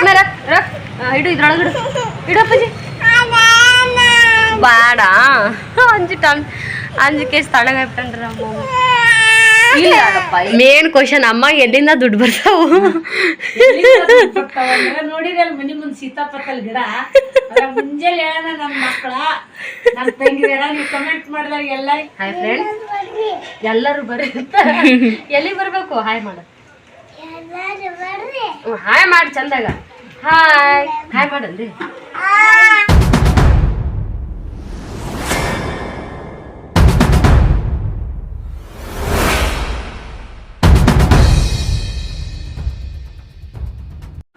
ಲಕ್ಷ್ಮಿ ರಕ್ ರಕ್. ಇಡು ಇದ್ರೊಳಗೆ ಇಡು. ಇಡು ಅಪ್ಪಾಜಿ. ಬೇಡ. ಅಂಜಿಟ ಅಂಜಿಕೆ ತಳಗ ಬಿಟ್ಟನ್ರಿ ಮೇನ್ ಕ್ವಶನ್ ಅಮ್ಮ ಎಲ್ಲಿಂದ ದುಡ್ಡು ಬರ್ತಾವು? ನೋಡಿರಲ್ಲ ಮನಿ ಮುಂದೆ ಸೀತಾಪತ್ತಲ್ ಗಿಡ. ಮುಂಜಾನೆ ಹೇಳೋಣ ನನ್ನ ಮಕ್ಕಳ ನನ್ನ ತಂಗಿದಾರ ನೀವು ಕಮೆಂಟ್ ಮಾಡಿದಾಗ ಎಲ್ಲ ಹಾಯ್ ಫ್ರೆಂಡ್ಸ್ ಎಲ್ಲರೂ ಬರ್ರಿ ಎಲ್ಲಿ ಬರ್ಬೇಕು? ಹಾಯ್ ಮಾಡು. ಹಾಯ್ ಮಾಡಿ ಚಂದಾಗ. ಹಾಯ್ ಹಾಯ್ ಮಾಡಲ್ರಿ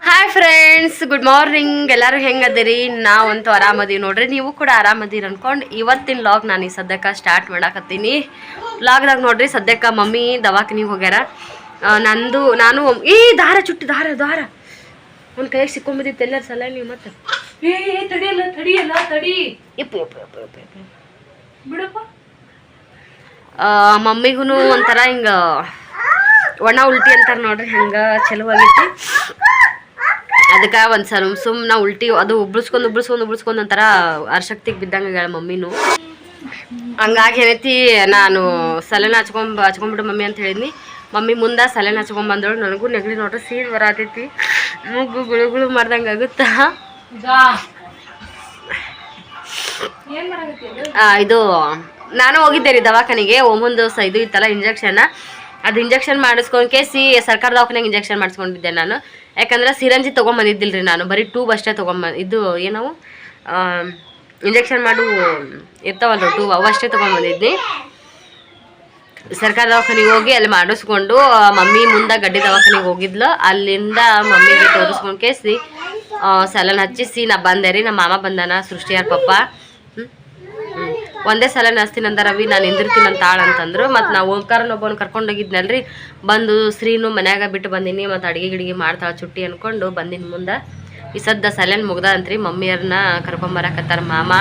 ಹಾಯ್ ಫ್ರೆಂಡ್ಸ್ ಗುಡ್ ಮಾರ್ನಿಂಗ್ ಎಲ್ಲರೂ ಹೆಂಗದಿರಿ? ನಾವಂತೂ ಆರಾಮದೀವಿ ನೋಡ್ರಿ. ನೀವು ಕೂಡ ಆರಾಮದೀರಿ ಅನ್ಕೊಂಡು ಇವತ್ತಿನ ಲಾಗ್ ನಾನು ಈ ಸದ್ಯಕ್ಕೆ ಸ್ಟಾರ್ಟ್ ಮಾಡಾಕತ್ತೀನಿ. ಲಾಗ್ದಾಗ ನೋಡ್ರಿ ಸದ್ಯಕ್ಕೆ ಮಮ್ಮಿ ದವಾಖಾನಿಗೆ ಹೋಗ್ಯಾರ. ನಂದು ನಾನು ಈ ದಾರ ಚುಟ್ಟಿ ದಾರ ದಾರ. ಒಂದು ಕೈಗೆ ಸಿಕ್ಕೊಂಬಿದ್ದಿತ್ತು ಎಲ್ಲರ ಸಲ ನೀವು ಮತ್ತೆ. ಏ ತಡಿಯಲ್ಲ ತಡಿಯಲ್ಲ ತಡಿ ಇಪ್ಪು ಇಪ್ಪು ಇಪ್ಪು ಇಪ್ಪು ಇಪ್ಪು ಬಿಡಪ್ಪ. ಮಮ್ಮಿಗೂ ಒಂಥರ ಹಿಂಗ ಒಣ ಉಲ್ಟಿ ಅಂತಾರೆ ನೋಡ್ರಿ ಹಂಗ ಚಲೋ ಆಗೈತಿ. ಅದಕ್ಕೆ ಒಂದು ಸಲ ಸುಮ್ಮನೆ ಉಲ್ಟಿ ಅದು ಉಬ್ಳಿಸ್ಕೊಂಡು ಉಬ್ಳಿಸ್ಕೊಂಡು ಉಬ್ಳಿಸ್ಕೊಂಡು ಒಂಥರ ಅರ್ಶಕ್ತಿಗೆ ಬಿದ್ದಂಗೆ ಆಗ್ಯಾಳ ಮಮ್ಮಿನೂ. ಹಂಗಾಗಿ ಏನೈತಿ ನಾನು ಸಲೆನ ಹಚ್ಕೊಂಬ ಹಚ್ಕೊಂಬಿಡು ಮಮ್ಮಿ ಅಂತ ಹೇಳಿದ್ನಿ. ಮಮ್ಮಿ ಮುಂದೆ ಸಲೆನ ಹಚ್ಕೊಂಡ್ ಬಂದಳು ನನಗೂ ನೆಗಡಿ ನೋಡ್ರಿ ಸೀನ್ ಬರತೈತಿ. ಮೂಗು ಗುಳು ಗುಳು ಮಾಡ್ದಂಗೆ ಆಗುತ್ತಾ? ಇದು? ನಾನು ಹೋಗಿದ್ದೆ ರೀ ದವಾಖಾನಿಗೆ ಒಂದೊಂದು ಸ ಇದು ಇತ್ತಲ್ಲ ಇಂಜೆಕ್ಷನ್ ಅದು ಇಂಜೆಕ್ಷನ್ ಮಾಡಿಸ್ಕೊಂಡ್ಕೆ ಸಿ ಸರ್ಕಾರ ದವಾಖಾನೆಗೆ ಇಂಜೆಕ್ಷನ್ ಮಾಡಿಸ್ಕೊಂಡಿದ್ದೆ ನಾನು. ಯಾಕಂದ್ರೆ ಸಿರಂಜಿ ತೊಗೊಂಬಂದಿದ್ದಿಲ್ಲ ರೀ ನಾನು ಬರೀ ಟೂಬ್ ಅಷ್ಟೇ ತೊಗೊಂಬ ಇದು ಏನೋ ಇಂಜೆಕ್ಷನ್ ಮಾಡು ಇರ್ತಾವಲ್ಲ ಟ್ಯೂಬ್ ಅವು ಅಷ್ಟೇ ತೊಗೊಂಬಂದಿದ್ನಿ. ಸರ್ಕಾರ ದವಾಖಾನಿಗೆ ಹೋಗಿ ಅಲ್ಲಿ ಮಾಡಿಸ್ಕೊಂಡು ಮಮ್ಮಿ ಮುಂದೆ ಗಡ್ಡಿ ದವಾಖಾನಿಗೆ ಹೋಗಿದ್ಲು. ಅಲ್ಲಿಂದ ಮಮ್ಮಿಗೆ ತೋರಿಸ್ಕೊಂಡು ಕೇಸಿ ಸಲನ್ ಹಚ್ಚಿಸಿ ನಾ ಬಂದೆ ರೀ ನಮ್ಮ ಮಾಮ ಬಂದಾನ ಸೃಷ್ಟಿಯಾರ ಪಪ್ಪ. ಒಂದೇ ಸಲ ಅಂದ ರವಿ, ನಾನು ನಿಂದಿರ್ತೀನಿ ಅಂತ ಅಂತಂದ್ರು. ಮತ್ತು ನಾವು ಓಂಕಾರನೊಬ್ಬನ ಕರ್ಕೊಂಡೋಗಿದ್ನಲ್ರಿ ಬಂದು ಶ್ರೀನು ಮನ್ಯಾಗ ಬಿಟ್ಟು ಬಂದೀನಿ, ಮತ್ತು ಅಡಿಗೆ ಗಿಡಿಗೆ ಮಾಡ್ತಾಳೆ ಚುಟ್ಟಿ ಅನ್ಕೊಂಡು ಬಂದಿನ ಮುಂದೆ. ಈ ಸದ್ದ ಸಲನ್ ಮುಗ್ದ ಅಂತ್ರಿ ಮಮ್ಮಿಯರ್ನ ಕರ್ಕೊಂಬರಕತ್ತಾರ ಮಾಮ.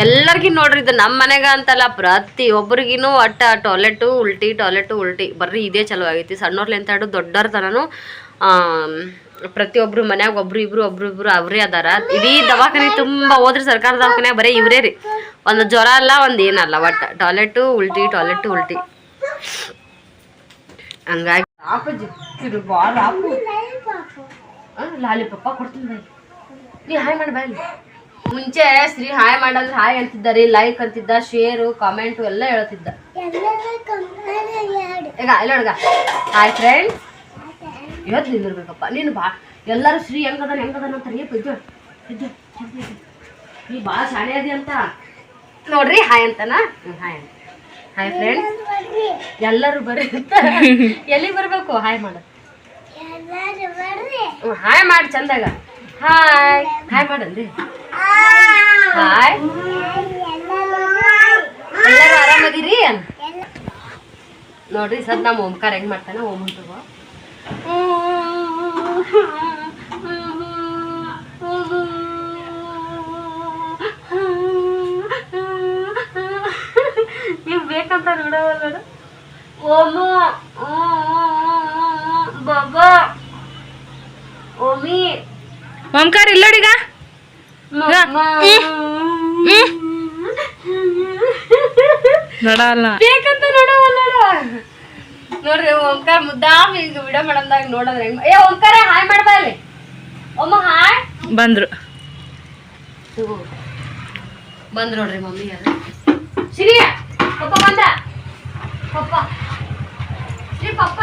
ಎಲ್ಲರಿಗೂ ನೋಡ್ರಿ ಇದು ನಮ್ಮ ಮನೆಗ ಅಂತಲ್ಲ ಪ್ರತಿ ಒಬ್ರಿಗಿನೂ ಒಟ್ಟ ಟಾಯ್ಲೆಟು, ಉಲ್ಟಿ ಟಾಯ್ಲೆಟು, ಉಲ್ಟಿ. ಬರ್ರಿ ಇದೇ ಚಲೋ ಆಗೈತಿ. ಸಣ್ಣವ್ರ್ಲಿಂತ ಹಿಡಿದು ದೊಡ್ಡವ್ರ ತನನು ಪ್ರತಿಯೊಬ್ರು ಮನ್ಯಾಗ ಒಬ್ರು ಇಬ್ರು ಒಬ್ರು ಇಬ್ರು ಅವರೇ ಅದಾರ. ಇಡೀ ದವಾಖಾನೆ ತುಂಬಾ ಹೋದ್ರಿ ಸರ್ಕಾರ ದವಾಖಾನೆ ಬರೀ ಇವ್ರೇ ರೀ. ಒಂದು ಜ್ವರ ಅಲ್ಲ, ಒಂದು ಏನಲ್ಲ, ಒಟ್ಟ ಟಾಯ್ಲೆಟು, ಉಲ್ಟಿ ಟಾಯ್ಲೆಟು, ಉಲ್ಟಿ. ಹಂಗಾಗಿ ಲಾಲಿ ಪಪ್ಪ ಕೊಡ್ತೀನಿ ನೀ ಹಾಯ್ ಮಾಡಿ ಬಾಯ್ ಮುಂಚೆ ಶ್ರೀ ಹಾಯ್ ಮಾಡಂದ್ರೆ ಹಾಯ್ ಅಂತಿದ್ದಾರೆ ಲೈಕ್ ಅಂತಿದ್ದ ಶೇರು ಕಾಮೆಂಟ್ ಎಲ್ಲ ಹೇಳ್ತಿದ್ದ. ಈಗ ಹುಡುಗ. ಹಾಯ್ ಫ್ರೆಂಡ್ ಇವತ್ತು ನಿಂದಿರ್ಬೇಕಪ್ಪ. ನೀನು ಬಾ. ಎಲ್ಲರೂ ಶ್ರೀ ಹೆಂಗದ ಹೆಂಗದನ ಅಂತ ಏ ಇದ್ದು ಇದ್ದು ನೀ ಭಾಳ ಶಾಣೆ ಅದಿ ಅಂತ. ನೋಡ್ರಿ ಹಾಯ್ ಅಂತನಾ? ಹಾಯ್ ಅಂತ. ಹಾಯ್ ಫ್ರೆಂಡ್ಸ್ ಎಲ್ಲರೂ ಬರ್ರಿ. ಅಂತ. ಎಲ್ಲಿ ಬರಬೇಕು? ಹಾಯ್ ಮಾಡ. ಹಾಯ್ ಮಾಡಿ ಚಂದಾಗ. ಹಾಯ್ ಹಾಯ್ ಮಾಡಲ್ರಿ? ಹಾಯ್ ಎಲ್ಲರೂ ಆರಾಮದಿರಿ ನೋಡ್ರಿ, ಸದ್ ನಮ್ಮ ಓಂಕಾರ ಹೆಂಗ್ ಮಾಡ್ತಾನೆ, ಓಂ ತಗೋ ನೀವು ಬೇಕಂತ ನೋಡವಲ್ಲ ಓಮು ಬಾಬಾ, ಓಮಿ. ಓಂಕಾರ ಇಲ್ಲೋಡಿಗ? ನೋಡಲ್ಲ. ಬೇಕಂತ ನೋಡವಲ್ಲ ನೋಡ್ರಿ ಓಂಕಾರ ಮುದ್ದಾಮ್ ಈಗ ವಿಡಿಯೋ ಮಾಡಂದಾಗ ನೋಡೋದ್ರೆ ಏ ಓಂಕಾರ ಹಾಯ್ ಮಾಡ್ಬಾ ಅಲ್ಲಿ ಒಮ್ಮ ಹಾಯ್. ಬಂದ್ರು. ಬಂದ್ ನೋಡ್ರಿ ಮಮ್ಮಿ ಯಾರು. ಶ್ರೀ ಪಪ್ಪ ಬಂದ. ಪಪ್ಪ. ಶ್ರೀ ಪಪ್ಪ.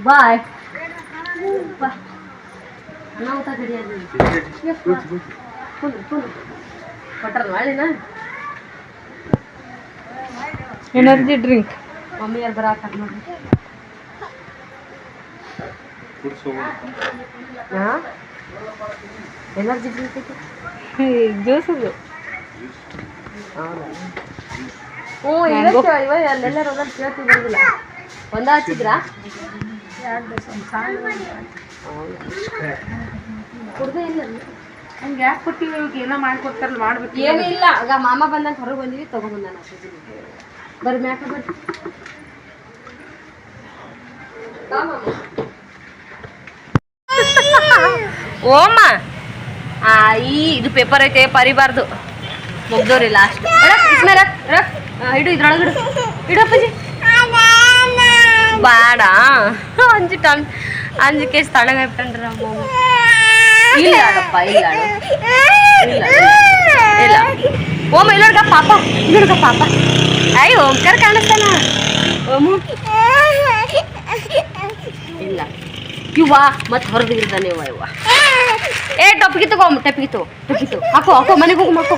ಬಾಯ್ ಅನ್ನ ಊಟ ಕಡಿಯೋದು ಕೊಟ್ಟಾರ ಮಾಡಿನ ಎನರ್ಜಿ ಡ್ರಿಂಕ್ ಮಮ್ಮಿ ಯಾರು ಬರಾಕರ್ ನೋಡ್ರಿ ಹಾ ಎನರ್ಜಿ ಡ್ರಿಂಕ್ ಐತಿ ಜ್ಯೂಸ್ ಅದು ಹ್ಞೂ ಇವತ್ತು ಇವ ಅಲ್ಲೆಲ್ಲರೂ ಒಂದೊಂದು ಕೇಳ್ತೀವಿ ಬರೋದಿಲ್ಲ ಒಂದ ಹಚ್ಚಿದ್ರಾ? ಕುಡ್ದೇ ಇಲ್ಲ ಹಂಗೆ ಯಾಕೆ ಕೊಟ್ಟಿವಿ ಇವಾಗ ಏನೋ ಮಾಡ್ಕೊಡ್ತಾರಲ್ಲ ಮಾಡ್ಬೇಕು ಏನೂ ಇಲ್ಲ ಆಗ ಮಾಮ ಬಂದಂತ ಹೊರಗೆ ಬಂದಿವಿ ತಗೊಂಬಂದಾನ ಬರ್ರಿ ಮ್ಯಾಕ ಬರ್ರಿ. ಓಮ್ಮ ಈ ಇದು ಪೇಪರ್ ಐತೆ ಪರಿಬಾರ್ದು. ಮುಗ್ದೋರಿ ಲಾಸ್ಟ್ ಇಡು ಇದ್ರೊಳಗೆ ಇಡು ಇಡು ಅಪ್ಪಾಜಿ ಬೇಡ ಅಂಜಿ ಟನ್ ಅಂಜಿ ಕೇಸ್ ತಳಗ ಬಿಟ್ಟನ್ರಿ ಅಮ್ಮ ಇಲ್ಲ ಅಡಪ್ಪ ಇಲ್ಲ ಅಡು. ಇಲ್ಲ ಇಲ್ಲ ಓಮ ಇಲ್ಲೋಡ್ಗ ಪಾಪ ಇಲ್ಲೋಡ್ಗ ಪಾಪ ಅಯ್ಯ ಓಂಕಾರ ಕಾಣಿಸ್ತಾನ ಓಮು ಇಲ್ಲ ಇವ್ವ, ಮತ್ತೆ ಹೊರದು ಇರ್ತಾನೆ ಇವ ಇವ ಏ, ಟಪ್ಪಿಗೆ ತಗೋ ಟಪ್ಪಿಗೆ ತಗೋ ಟಪ್ಪಿಗೆ ತಗೋ. ಹಾಕೋ ಹಾಕೋ, ಮನೆಗೆ ಹೋಗು, ಹಾಕೋ.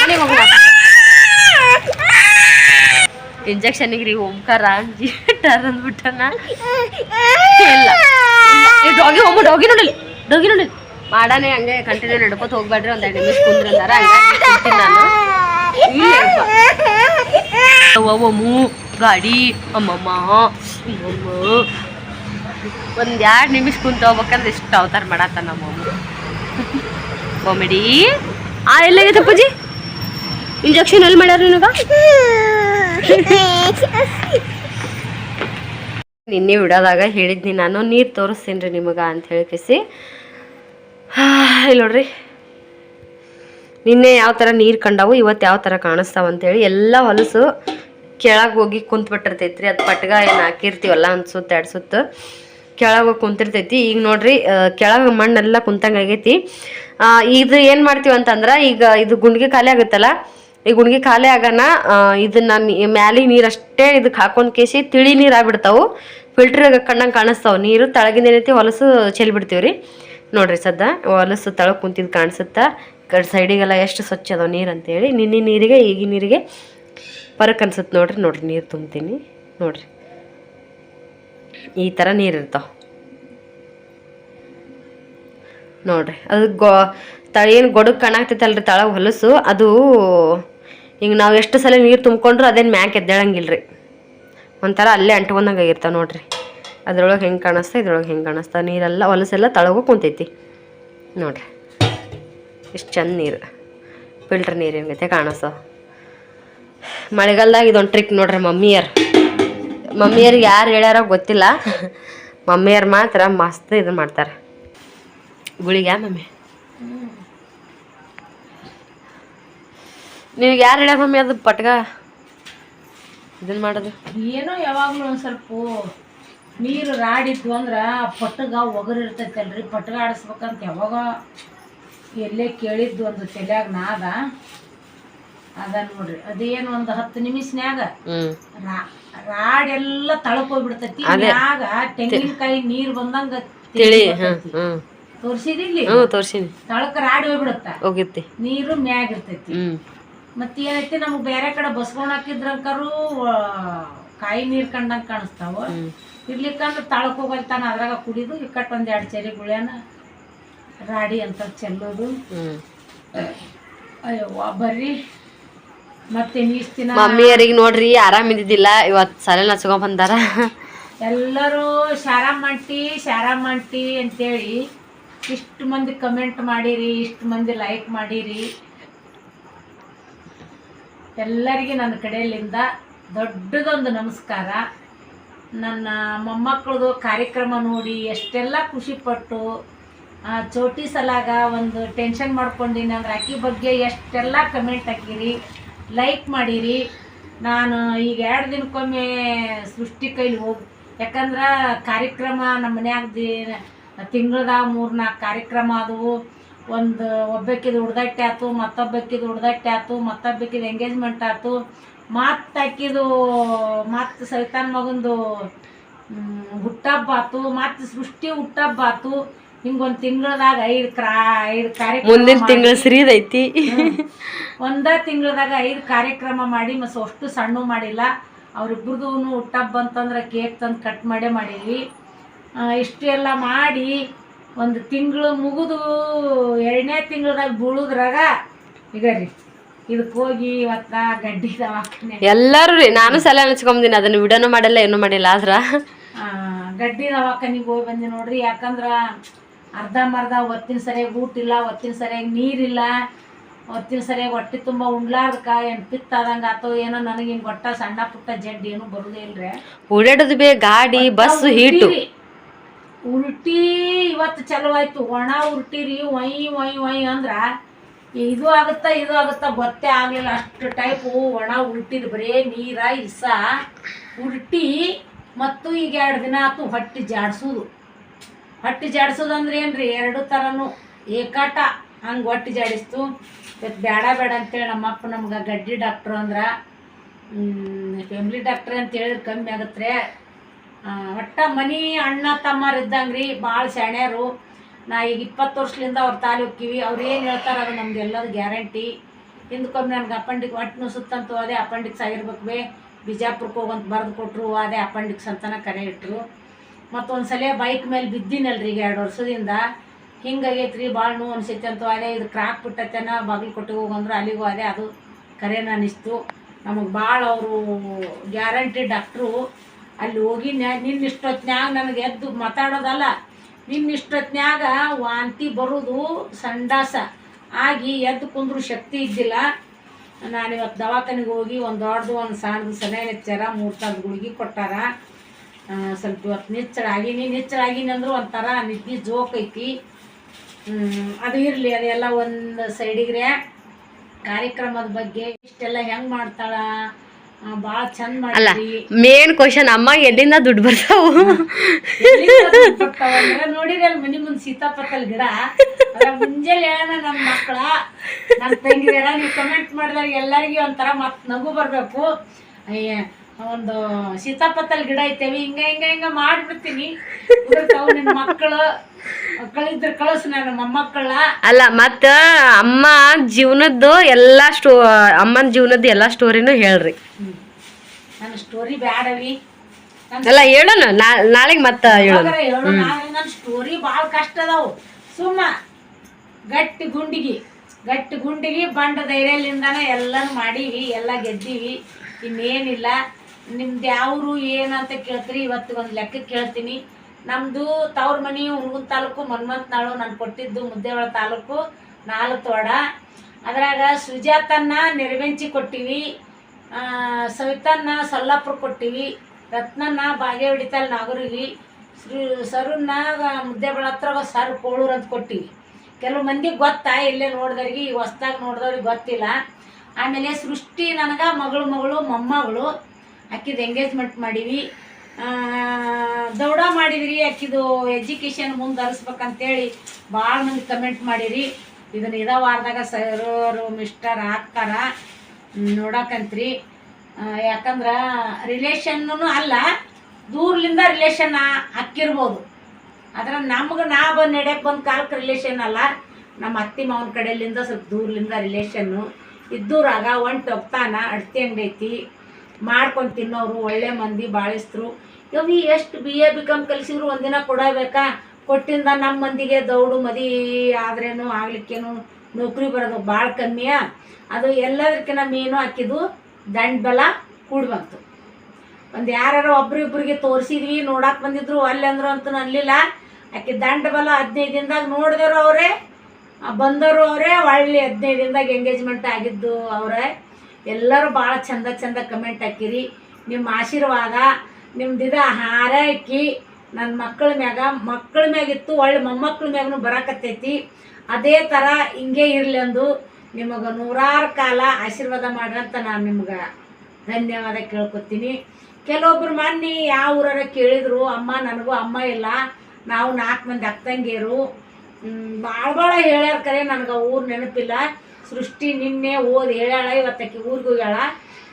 ಮನೆಗೆ ಹೋಗು ಇಂಜೆಕ್ಷನ್ಗೆ ರೀ, ಓಂಕಾರ, ಅಂಜಿ, ಟರ್ ಅಂದ್ಬಿಟ್ಟನ. ಏ, ಡಾಗಿ ಹೋಗು, ಡಾಗಿ ನೋಡಲಿ ಡಾಗಿ ನೋಡಲಿ. ಮಾಡಾನೆ ಹಂಗೆ ಕಂಟಿನ್ಯೂ ನಡ್ಕೋತ ಹೋಗ್ಬೇಡ್ರಿ, ಒಂದ್ ಎರಡು ನಿಮಿಷ ಕುಂದ್ರಿ ಹಂಗೆ ನಾನು. ಗಾಡಿ, ಅಮ್ಮಮ್ಮ ಅಮ್ಮಮ್ಮ. ಒಂದ್ ಎರಡು ನಿಮಿಷ ಕುಂತ ಹೋಗ್ಬೇಕಂದ್ರೆ ಇಷ್ಟು ಅವತಾರ ಮಾಡತ್ತ ನಮ್ಮ ಕಾಮಿಡಿ. ಆ ಎಲ್ಲಾಗೈತೆ ಪೂಜಿ ಇಂಜೆಕ್ಷನ್ ಎಲ್ಲಿ ಮಾಡ್ಯಾರ ನಿನಗ? ನಿನ್ನೆ ಬಿಡೋದಾಗ ಹೇಳಿದ್ನಿ, ನಾನು ನೀರು ತೋರಿಸ್ತೀನಿ ರೀ ನಿಮಗೆ ಅಂತ ಹೇಳಿಕಿಸಿ ಇಲ್ಲಿ ನೋಡ್ರಿ. ನಿನ್ನೆ ಯಾವ ಥರ ನೀರು ಕಂಡವು, ಇವತ್ತು ಯಾವ ಥರ ಕಾಣಿಸ್ತಾವ ಅಂತೇಳಿ ಎಲ್ಲ ಹೊಲಸು ಕೆಳಗೆ ಹೋಗಿ ಕುಂತ್ಬಿಟ್ಟಿರ್ತೈತ್ರಿ. ಅದು ಪಟ್ಗ ಏನು ಹಾಕಿರ್ತೀವಲ್ಲ ಅನ್ಸುತ್ತೆ, ಅಡ್ಸುತ್ತೆ. ಕೆಳಗೆ ಕುಂತಿರ್ತೈತಿ. ಈಗ ನೋಡ್ರಿ ಕೆಳಗೆ ಮಣ್ಣೆಲ್ಲ ಕುಂತಂಗೆ ಆಗೈತಿ. ಇದು ಏನು ಮಾಡ್ತೀವಿ ಅಂತಂದ್ರೆ, ಈಗ ಇದು ಗುಂಡಿಗೆ ಖಾಲಿ ಆಗುತ್ತಲ್ಲ, ಈ ಗುಂಡಿಗೆ ಖಾಲಿ ಆಗೋಣ ಇದನ್ನ ಮ್ಯಾಲಿಗೆ ನೀರು ಅಷ್ಟೇ ಇದಕ್ಕೆ ಹಾಕೊಂಡ್ ಕೇಸಿ ತಿಳಿ ನೀರು ಆಗ್ಬಿಡ್ತಾವು. ಫಿಲ್ಟರ್ ಕಣ್ಣಂಗೆ ಕಾಣಿಸ್ತಾವೆ. ನೀರು ತಳಗಿಂದ ಏನೈತಿ, ಹೊಲಸು ಚೆಲ್ಬಿಡ್ತೀವಿ ರೀ ನೋಡ್ರಿ ಸದ್ದ, ಹೊಲಸು ತಳಗೆ ಕುಂತಿದ್ದು ಕಾಣಿಸುತ್ತಾ, ಕಡೆ ಸೈಡಿಗೆಲ್ಲ ಎಷ್ಟು ಸ್ವಚ್ಛ ಅದಾವೆ ನೀರು ಅಂತೇಳಿ. ನಿನ್ನೆ ನೀರಿಗೆ, ಈಗಿನ ನೀರಿಗೆ, ಪರಕ್ ಅನ್ಸುತ್ತೆ ನೋಡ್ರಿ. ನೋಡ್ರಿ, ನೀರು ತುಂಬ್ತೀನಿ. ನೋಡ್ರಿ. ಈ ಥರ ನೀರು ಇರ್ತಾವ. ನೋಡ್ರಿ, ಅದು ಗೊ ತ ಏನು ಗೊಡಕ್ಕೆ ಕಾಣಾಕ್ತೈತಲ್ರಿ ತಳ ಹೊಲಸು, ಅದು ಈಗ ನಾವು ಎಷ್ಟು ಸಲ ನೀರು ತುಂಬ್ಕೊಂಡ್ರು ಅದೇನು ಮ್ಯಾಕ್ ಎದ್ದೇಳಂಗಿಲ್ಲ ರೀ ಒಂಥರ ಅಲ್ಲೇ ಅಂಟ್ಕೊಂಡಂಗೆ ಆಗಿರ್ತಾವೆ ನೋಡ್ರಿ. ಅದ್ರೊಳಗೆ ಹೆಂಗೆ ಕಾಣಿಸ್ತಾ, ಇದ್ರೊಳಗೆ ಹೆಂಗೆ ಕಾಣಿಸ್ತಾ, ನೀರೆಲ್ಲ ಹೊಲಸೆಲ್ಲ ತಳಗೂ ಕುಂತೈತಿ. ನೋಡ್ರಿ, ಎಷ್ಟು ಚಂದ ನೀರು, ಫಿಲ್ಟರ್ ನೀರು ಹೆಂಗೈತೆ ಕಾಣಿಸ್ತಾವ. ಮಳೆಗಾಲದಾಗ ಇದೊಂದು ಟ್ರಿಕ್ ನೋಡ್ರಿ ಮಮ್ಮಿಯರ್. ಮಮ್ಮಿಯರಿಗೆ ಯಾರು ಹೇಳ್ಯಾರ ಗೊತ್ತಿಲ್ಲ. ಮಮ್ಮಿಯರ್ ಮಾತ್ರ ಮಸ್ತ್ ಇದು ಮಾಡ್ತಾರೆ. ಗುಳಿಗೆ ಮಮ್ಮಿ? ನೀವು ಯಾರು ಹೇಳ್ಯಾರ ಮಮ್ಮಿ ಅದು ಪಟ್ಗ? ಇದನ್ನ ಮಾಡೋದು. ಏನೋ ಯಾವಾಗಲೂ ಒಂದ್ ಸ್ವಲ್ಪ ನೀರು ರಾಡಿದ್ವು ಅಂದ್ರೆ ಪಟ್ಟಗ ಒಗರು ಪಟ್ಗ ಆಡಿಸ್ಬೇಕಂತ ಯಾವಾಗ ಎಲ್ಲೇ ಕೇಳಿದ್ದು ಒಂದು ತಲೆಯಾಗ ನಾದ ಅದ ನೋಡ್ರಿ ಅದೇನು ಒಂದು ಹತ್ತು ನಿಮಿಷನ್ಯಾಗ ಹ್ಮ್. ರಾ- ರಾಡ್ ಎಲ್ಲ ತಳಕೋಗ್ಬಿಡ್ತತಿ ಮ್ಯಾಗ ತೆಂಗಿನಕಾಯಿ ನೀರ್ ಬಂದಂಗ ತಿಳಿ ಹ್ಮ್ ಹ್ಮ್. ತೋರ್ಸಿದಿಲ್ಲಿ? ತೋರ್ಸಿನಿ. ತಳಕ್ ರಾಡಿ ಹೋಗ್ಬಿಡತ್ತ. ಹೋಗಿರ್ತಿ ನೀರು ಮ್ಯಾಗ ಇರ್ತೈತಿ. ಹ್ಮ್. ಮತ್ತೆ ಏನೈತಿ ನಮ್ಗೆ ಬೇರೆ ಕಡೆ ಬಸ್ಕೊಂಡ್ ಹಾಕಿದ್ರಂಕರು ಕಾಯಿ ನೀರ್ ಕಂಡಂಗ್ ಕಾಣಿಸ್ತಾವ. ಇರ್ಲಿ ಇರ್ಲಿಕ್ಕಂದ್ರ ತಳಕ್ ಹೋಗಲ್ತಾನ ಅದ್ರಾಗ ಕುಡಿದು ಇಕ್ಕಟ್ ಒಂದ್ ಎರಡ್ ಚರಿ ಗುಳ್ಯಾನ ರಾಡಿ ಅಂತ ಚೆಲ್ಲೋದು. ಹ್ಮ್. ಅಯ್ಯವ್ವ ಬರ್ರಿ. ಮತ್ತೆ ದಿನ ಮಮ್ಮಿಯರಿಗೆ ನೋಡ್ರಿ ಆರಾಮ್ ಇದ್ದಿದ್ದಿಲ್ಲ ಇವತ್ತು ಸಲ ನಚ್ಕೊಂಡ್ ಬಂದಾರ. ಎಲ್ಲರೂ ಶಾರಾ ಮಂಟಿ ಶಾರಾ ಮಂಟಿ ಅಂತೇಳಿ ಇಷ್ಟು ಮಂದಿ ಕಮೆಂಟ್ ಮಾಡಿರಿ ಇಷ್ಟು ಮಂದಿ ಲೈಕ್ ಮಾಡಿರಿ. ಎಲ್ಲರಿಗೆ ನನ್ನ ಕಡೆಯಲ್ಲಿಂದ ದೊಡ್ಡದೊಂದು ನಮಸ್ಕಾರ. ನನ್ನ ಮೊಮ್ಮಕ್ಕಳದು ಕಾರ್ಯಕ್ರಮ ನೋಡಿ ಎಷ್ಟೆಲ್ಲ ಖುಷಿಪಟ್ಟು ಆ, ಚೋಟಿ ಸಲಾಗ ಒಂದು ಟೆನ್ಷನ್ ಮಾಡ್ಕೊಂಡಿನಿ ಅಂದ್ರೆ ಆಕಿ ಬಗ್ಗೆ ಎಷ್ಟೆಲ್ಲ ಕಮೆಂಟ್ ಹಾಕಿರಿ. ಲೈಕ್ ಮಾಡಿರಿ. ನಾನು ಈಗ ಎರಡು ದಿನಕ್ಕೊಮ್ಮೆ ಸೃಷ್ಟಿ ಕೈಲಿ ಹೋಗಿ, ಯಾಕಂದ್ರೆ ಕಾರ್ಯಕ್ರಮ ನಮ್ಮ ಮನ್ಯಾಗ ದಿ ಮೂರು ನಾಲ್ಕು ಕಾರ್ಯಕ್ರಮ ಆದವು. ಒಂದು ಒಬ್ಬಕ್ಕಿದು ಉಡ್ದಟ್ಟೆ ಆಯ್ತು ಮತ್ತೊಬ್ಬಕ್ಕಿದು ಉಡ್ದಟ್ಟೆ ಆಯ್ತು ಮತ್ತೊಬ್ಬಕ್ಕಿದು ಎಂಗೇಜ್ಮೆಂಟ್ ಆಯ್ತು ಮತ್ತು ಆಕಿದು ಮತ್ತು ಸವಿತಾನ್ ಮಗಂದು ಹುಟ್ಟಬ್ಬ ಮತ್ತು ಸೃಷ್ಟಿ ಹುಟ್ಟಬ್ಬ ಹಿಂಗೊಂದು ತಿಂಗಳದಾಗ ಐದು ಕ್ರಾ ಐದು ಕಾರ್ಯಕ್ರಮ ಮುಂದಿನ ತಿಂಗಳ ತಿಂಗಳು ಸಿರಿದೈತಿ ಒಂದ ತಿಂಗಳದಾಗ ಐದು ಕಾರ್ಯಕ್ರಮ ಮಾಡಿ ಮತ್ತು ಅಷ್ಟು ಸಣ್ಣ ಮಾಡಿಲ್ಲ. ಅವ್ರಿಬ್ರದ್ದು ಹುಟ್ಟಹಬ್ಬ ಬಂತಂದ್ರೆ ಕೇಕ್ ತಂದು ಕಟ್ ಮಾಡೇ ಮಾಡೀವಿ ಎಲ್ಲ ಮಾಡಿ ಒಂದು ತಿಂಗಳು ಮುಗಿದು ಎರಡನೇ ತಿಂಗಳದಾಗ ಬೀಳುದ್ರಾಗ ಈಗ ರೀ ಇದಕ್ಕೆ ಹೋಗಿ ಇವತ್ತ ಗಡ್ಡಿ ದವಾಖಾನೆ. ಎಲ್ಲರೂ ರೀ ನಾನು ಸಲ ಹಚ್ಕೊಂಬಂದಿನಿ ಅದನ್ನ ವಿಡಿಯೋನು ಮಾಡಿಲ್ಲ ಏನೂ ಮಾಡಿಲ್ಲ ಆದ್ರ. ಗಡ್ಡಿ ದವಾಖಾನಿಗೆ ಹೋಗಿ ಬಂದೆ ನೋಡ್ರಿ ಯಾಕಂದ್ರ ಅರ್ಧಂಬರ್ಧ ಹೊತ್ತಿನ ಸರಿಯಾಗಿ ಊಟ ಇಲ್ಲ ಹೊತ್ತಿನ ಸರಿಯಾಗಿ ನೀರಿಲ್ಲ ಹೊತ್ತಿನ ಸರಿಯಾಗಿ ಹೊಟ್ಟೆ ತುಂಬ ಉಂಡ್ಲಾರ್ದಕ್ಕ ಏನು ಪಿತ್ತಾದಂಗೆ ಆತೋ ಏನೋ ನನಗೆ ಹಿಂಗೆ ಒಟ್ಟ ಸಣ್ಣ ಪುಟ್ಟ ಜಡ್ಡಿ ಏನು ಬರೋದೇ ಇಲ್ರಿ. ಓಡಾಡೋದು ಬೇ ಗಾಡಿ ಬಸ್ ಹೀಟು. ಉಲ್ಟಿ ಇವತ್ತು ಚಲೋ ಆಯ್ತು. ಒಣ ಉಲ್ಟಿರಿ ಒಯ್ ಒಯ್ ಒಯ್ ಅಂದ್ರ ಇದು ಆಗುತ್ತಾ ಇದು ಆಗುತ್ತಾ ಗೊತ್ತೇ ಆಗ್ಲಿಲ್ಲ. ಅಷ್ಟು ಟೈಪು ಒಣ ಉಲ್ಟಿದ್ ಬರೇ ನೀರ ಇಸ ಉಲ್ಟಿ ಮತ್ತು ಈಗ ಎರಡು ದಿನ ಆತು ಹೊಟ್ಟೆ ಜಾಡ್ಸೋದು. ಹೊಟ್ಟಿ ಜಾಡಿಸೋದಂದ್ರೆ ಏನು ರೀ ಎರಡು ಥರನೂ ಏಕಾಟ ಹಂಗೆ ಹೊಟ್ಟಿ ಜಾಡಿಸ್ತು. ಇವತ್ತು ಬೇಡ ಬೇಡ ಅಂತೇಳಿ ನಮ್ಮಪ್ಪ ನಮ್ಗೆ ಗಡ್ಡಿ ಡಾಕ್ಟ್ರು ಅಂದ್ರೆ ಫ್ಯಾಮಿಲಿ ಡಾಕ್ಟ್ರ್ ಅಂತ ಹೇಳಿದ್ರೆ ಕಮ್ಮಿ ಆಗುತ್ತೆ ಒಟ್ಟ ಮನಿ ಅಣ್ಣ ತಮ್ಮರು ರೀ ಭಾಳ ನಾ ಈಗ ಇಪ್ಪತ್ತು ವರ್ಷದಿಂದ ಅವ್ರ ತಾಲಿ ಹೋಗ್ತೀವಿ ಅವ್ರು ಏನು ಹೇಳ್ತಾರೆ ಅದು ನಮ್ದು ಎಲ್ಲದು ಗ್ಯಾರಂಟಿ. ಹಿಂದ್ಕೊಮ್ಮೆ ನನಗೆ ಅಪಂಡಿಕ್ ಹೊಟ್ಟೆ ನುಸುತ್ತಂತ ಅದೇ ಅಪೆಂಡಿಕ್ಸ್ ಆಗಿರ್ಬೇಕು ಬೇ. ಬಿಜಾಪುರಕ್ಕೆ ಹೋಗಂತ ಬರೆದು ಕೊಟ್ಟರು ಅದೇ ಅಪೆಂಡಿಕ್ಸ್ ಅಂತನ ಕರೆ ಇಟ್ಟರು ಮತ್ತೊಂದು ಸಲ ಬೈಕ್ ಮೇಲೆ ಬಿದ್ದಿನಲ್ರಿ ಈಗ ಎರಡು ವರ್ಷದಿಂದ. ಹಿಂಗಾಗೈತೆ ರೀ ಭಾಳ ನೋವು ಅನಿಸೈತೆ ಅಂತ ಅದೇ ಇದು ಕ್ರಾಕ್ ಬಿಟ್ಟೈತೆನ ಬಾಗಿಲು ಕೊಟ್ಟು ಹೋಗಂದ್ರೆ ಅಲ್ಲಿಗೂ ಅದೇ ಅದು ಕರೆನ ಅನಿಸ್ತು ನಮಗೆ ಭಾಳ ಅವರು ಗ್ಯಾರಂಟಿ ಡಾಕ್ಟ್ರು ಅಲ್ಲಿ ಹೋಗಿ ನಿನ್ನ ಇಷ್ಟೊತ್ನ್ಯಾಗ ನನಗೆ ಎದ್ದು ಮಾತಾಡೋದಲ್ಲ ನಿನ್ನ ವಾಂತಿ ಬರೋದು ಸಂಡಾಸ. ಆಗಿ ಎದ್ದು ಕುಂದ್ರು ಶಕ್ತಿ ಇದ್ದಿಲ್ಲ. ನಾನು ಇವತ್ತು ದವಾಖಾನೆಗೆ ಹೋಗಿ ಒಂದು ದೊಡ್ಡದು ಒಂದು ಸಣ್ಣದು ಸಲಹೆ ಹೆಚ್ಚಾರ ಮೂರು ತಾಸು ಗುಳಿಗೆ ಕೊಟ್ಟಾರ. ಸ್ವಲ್ಪ ಇವತ್ತು ನಿಚ್ಚಳ ಆಗೀನಿ ನಿಚ್ಚಳ ಆಗೀನಿ ಅಂದ್ರೆ ಒಂಥರ ನಿದ್ದೆ ಜೋಕ್ ಐತಿ. ಹ್ಮ್, ಅದು ಇರಲಿ ಅದೆಲ್ಲ ಒಂದು ಸೈಡಿಗ್ರೆ ಕಾರ್ಯಕ್ರಮದ ಬಗ್ಗೆ ಇಷ್ಟೆಲ್ಲ ಹೆಂಗೆ ಮಾಡ್ತಾಳ? ಭಾಳ ಚಂದ ಅಲ್ಲ ಮೇನ್ ಕ್ವಶನ್ ಅಮ್ಮ ಎಲ್ಲಿಂದ ದುಡ್ಡು ಬರ್ತಾವು? ನೋಡಿರಿ ಅಲ್ಲಿ ಮನಿ ಮುಂದೆ ಸೀತಾಪತ್ತಲ್ ಗಿಡ. ಮುಂಜಾನೆ ಹೇಳೋಣ ನನ್ನ ಮಕ್ಕಳ ನನ್ನ ತಂಗಿದಾರ ನೀವು ಕಮೆಂಟ್ ಮಾಡಿದಾಗ ಎಲ್ಲರಿಗೂ ಒಂಥರ ಮತ್ತೆ ನಗು ಬರಬೇಕು. ಅಯ್ಯ ಒಂದು ಸೀತಾಪತ್ತಲ್ ಗಿಡ ಐತೇವಿ ಹಿಂಗ ಹಿಂಗ ಹಿಂಗ ಮಾಡ್ಬಿಡ್ತೀನಿ. ಮಕ್ಕಳು ಮಕ್ಕಳಿದ್ರೆ ಕಳಿಸು ನನ್ನ ಮೊಮ್ಮಕ್ಕಳ. ಅಲ್ಲ ಮತ್ತ ಅಮ್ಮ ಜೀವನದ್ದು ಎಲ್ಲಾ ಸ್ಟೋ ಅಮ್ಮನ ಜೀವನದ ಎಲ್ಲಾ ಸ್ಟೋರಿನು ಹೇಳ್ರಿ. ನನ್ನ ಸ್ಟೋರಿ ಬ್ಯಾಡವಿ. ಅಲ್ಲ ಹೇಳೋಣ ನಾಳೆಗೆ ಮತ್ತ ಹೇಳೋಣ. ನನ್ನ ಸ್ಟೋರಿ ಭಾಳ ಕಷ್ಟ ಅದಾವು. ಸುಮ್ಮ ಗಟ್ಟಿ ಗುಂಡಿಗಿ ಗಟ್ಟಿ ಗುಂಡಿಗಿ ಬಂಡ ಧೈರ್ಯಲಿಂದಾನೆ ಎಲ್ಲಾನು ಮಾಡೀವಿ ಎಲ್ಲ ಗೆದ್ದೀವಿ. ಇನ್ನೇನಿಲ್ಲ. ನಿಮ್ದು ಯಾವ್ರು ಏನಂತ ಕೇಳ್ತೀರಿ, ಇವತ್ತು ಒಂದು ಲೆಕ್ಕಕ್ಕೆ ಕೇಳ್ತೀನಿ. ನಮ್ಮದು ತವ್ರ ಮನೆ ಹುಣಗುನ್ ತಾಲೂಕು ಮನ್ಮಂತ್ನಾಳು ನಾನು ಕೊಟ್ಟಿದ್ದು ಮುದ್ದೇವಳ ತಾಲೂಕು ನಾಲ್ತೋಡ ಅದ್ರಾಗ ಸುಜಾತನ್ನ ನೆರವೆಂಚಿ ಕೊಟ್ಟಿವಿ. ಸವಿತನ್ನ ಸೊಲ್ಲಾಪುರ ಕೊಟ್ಟಿವಿ. ರತ್ನನ್ನ ಬಾಗೆ ಹೊಡಿತಲ್ ನಾಗರಿಗೆ. ಶ್ರೀ ಸರುನ್ನ ಮುದ್ದೇಬಳ ಹತ್ರ ಸರ್ ಕೋಳೂರು ಅಂತ ಕೊಟ್ಟಿವಿ. ಕೆಲವು ಮಂದಿಗೆ ಗೊತ್ತಾ, ಇಲ್ಲೇ ನೋಡಿದವ್ರಿಗೆ, ಹೊಸ್ದಾಗಿ ನೋಡಿದವ್ರಿಗೆ ಗೊತ್ತಿಲ್ಲ. ಆಮೇಲೆ ಸೃಷ್ಟಿ ನನಗೆ ಮಗಳು ಮಗಳು, ಮೊಮ್ಮಗಳು. ಆಕಿದು ಎಂಗೇಜ್ಮೆಂಟ್ ಮಾಡೀವಿ. ದೌಡ ಮಾಡಿದಿರಿ ಅಕ್ಕಿದು ಎಜುಕೇಷನ್ ಮುಂದೆ ಹರಿಸ್ಬೇಕಂತೇಳಿ ಭಾಳ ಮಂದಿ ಕಮೆಂಟ್ ಮಾಡಿರಿ. ಇದನ್ನ ಇದ ವಾರದಾಗ ಸರೋರು ಮಿಸ್ಟರ್ ಹಾಕ್ತಾರ ನೋಡಕ್ಕಂತ್ರಿ ಯಾಕಂದ್ರೆ ರಿಲೇಷನ್ನು ಅಲ್ಲ, ದೂರ್ಲಿಂದ ರಿಲೇಷನ್ ಹಾಕಿರ್ಬೋದು ಆದ್ರೆ ನಮ್ಗೆ ನಾ ಬಂದು ನಡೆಯಕ್ಕೆ ಬಂದು ಕಾಲಕ್ಕೆ ರಿಲೇಷನ್ ಅಲ್ಲ. ನಮ್ಮ ಅತ್ತಿ ಮಾವನ ಕಡೆಯಿಂದ ಸ್ವಲ್ಪ ದೂರ್ಲಿಂದ ರಿಲೇಷನ್ನು ಇದ್ದೂರಾಗ ಒಂಟು ಹೋಗ್ತಾನ ಅಡ್ತಿ ಅಂಗಡಿ ಐತಿ ಮಾಡ್ಕೊಂಡು ತಿನ್ನೋರು, ಒಳ್ಳೆ ಮಂದಿ ಬಾಳಿಸ್ತರು ಇವ್ ಎಷ್ಟು ಬಿ ಎ ಬಿ ಕಾಮ್ ಕಲಿಸಿದ್ರು ಒಂದಿನ ಕೊಡಬೇಕಾ? ಕೊಟ್ಟಿಂದ ನಮ್ಮ ಮಂದಿಗೆ ದೌಡು ಮದಿ ಆದ್ರೇನು, ಆಗ್ಲಿಕ್ಕೇನು ನೌಕರಿ ಬರೋದು ಭಾಳ ಕಮ್ಮಿಯ ಅದು ಎಲ್ಲದಕ್ಕಿಂತ ಮೀನು ಹಾಕಿದ್ದು ದಂಡ ಬಲ ಕೂಡಿ ಬಂತು ಒಂದು ಯಾರು ಒಬ್ರಿಬ್ರಿಗೆ ತೋರಿಸಿದ್ವಿ ನೋಡಕ್ಕೆ ಬಂದಿದ್ರು, ಅಲ್ಲಿ ಅಂದ್ರು ಅಂತ ಅನ್ಲಿಲ್ಲ. ಆಕೆ ದಂಡ ಬಲ ಹದಿನೈದು ದಿನದಾಗ ನೋಡಿದವರು ಅವರೇ ಬಂದವರು ಅವರೇ ಒಳ್ಳೆ ಹದಿನೈದು ದಿನದಾಗ ಎಂಗೇಜ್ಮೆಂಟ್ ಆಗಿದ್ದು ಅವರೇ. ಎಲ್ಲರೂ ಭಾಳ ಚಂದ ಚಂದ ಕಮೆಂಟ್ ಹಾಕಿರಿ. ನಿಮ್ಮ ಆಶೀರ್ವಾದ ನಿಮ್ದಿದ ಹಾರೈಕಿ ನನ್ನ ಮಕ್ಕಳ ಮ್ಯಾಗ, ಮಕ್ಕಳ ಮ್ಯಾಗಿತ್ತು ಒಳ್ಳೆ ಮೊಮ್ಮಕ್ಕಳ ಮ್ಯಾಗನು ಬರಕತ್ತೈತಿ. ಅದೇ ಥರ ಹಿಂಗೆ ಇರಲಿ ಅಂದು ನಿಮಗೆ ನೂರಾರು ಕಾಲ ಆಶೀರ್ವಾದ ಮಾಡ್ರಂತ ನಾನು ನಿಮ್ಗೆ ಧನ್ಯವಾದ ಕೇಳ್ಕೊತೀನಿ. ಕೆಲವೊಬ್ರು ಮೊನ್ನೆ ಯಾವ ಊರಾರ ಕೇಳಿದ್ರು, ಅಮ್ಮ, ನನಗೂ ಅಮ್ಮ ಇಲ್ಲ, ನಾವು ನಾಲ್ಕು ಮಂದಿ ಅಕ್ಕಂಗಿರು ಭಾಳ ಭಾಳ ಹೇಳ್ಯಾರ ಕರೆ, ನನಗೆ ಊರು ನೆನಪಿಲ್ಲ. ಸೃಷ್ಟಿ ನಿನ್ನೆ ಓದಿ ಹೇಳ್ಯಾಳ ಇವತ್ತಕ್ಕೆ ಊರಿಗೆ ಹೋಗ್ಯಾಳ.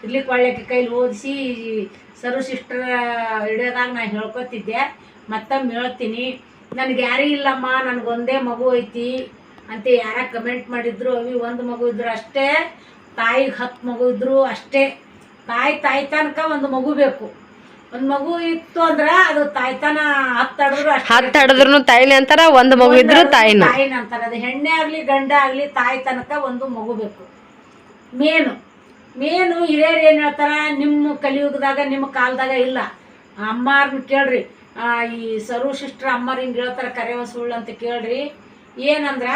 ಇರ್ಲಿಕ್ಕೆ ಒಳ್ಳೆಕ್ಕೆ ಕೈಲಿ ಓದಿಸಿ ಸರ್ವ ಸಿಸ್ಟರ್ ಹಿಡಿಯೋದಾಗ ನಾನು ಹೇಳ್ಕೊತಿದ್ದೆ. ಮತ್ತೊಮ್ಮೆ ಹೇಳ್ತೀನಿ. ನನಗೆ ಯಾರೂ ಇಲ್ಲಮ್ಮ ನನಗೊಂದೇ ಮಗು ಐತಿ ಅಂತ ಯಾರ ಕಮೆಂಟ್ ಮಾಡಿದ್ರು, ಅವಿ ಒಂದು ಮಗು ಇದ್ರು ಅಷ್ಟೇ. ತಾಯಿಗೆ ಹತ್ತು ಮಗು ಇದ್ರು ಅಷ್ಟೇ. ತಾಯಿ ತಾಯಿ ತನಕ ಒಂದು ಮಗು ಬೇಕು. ಒಂದು ಮಗು ಇತ್ತು ಅಂದ್ರೆ ಅದು ತಾಯ್ತನ ಹತ್ತಡಿದ್ರು ಹತ್ತು ತಾಯಿನೇ ಅಂತಾರ ಒಂದ್ ಮಗು ಇದ್ರು ತಾಯಿನ. ತಾಯಿನ ಅಂತಾರೆ. ಅದು ಹೆಣ್ಣೆ ಆಗ್ಲಿ ಗಂಡ ಆಗ್ಲಿ ತಾಯಿ ತನಕ ಒಂದು ಮಗು ಬೇಕು. ಮೇನು. ಮೇನು ಹಿರಿಯರು ಏನು ಹೇಳ್ತಾರ ನಿಮ್ಮ ಕಲಿಯುಗದಾಗ ನಿಮ್ಮ ಕಾಲದಾಗ ಇಲ್ಲ. ಅಮ್ಮಾರ್ನ ಕೇಳ್ರಿ. ಆ, ಈ ಸರ್ವ ಸಿಸ್ಟರ್ ಅಮ್ಮರು ಹಿಂಗೆ ಹೇಳ್ತಾರೆ ಕರೆವ ಸುಳ್ಳು ಅಂತ ಕೇಳ್ರಿ. ಏನಂದ್ರ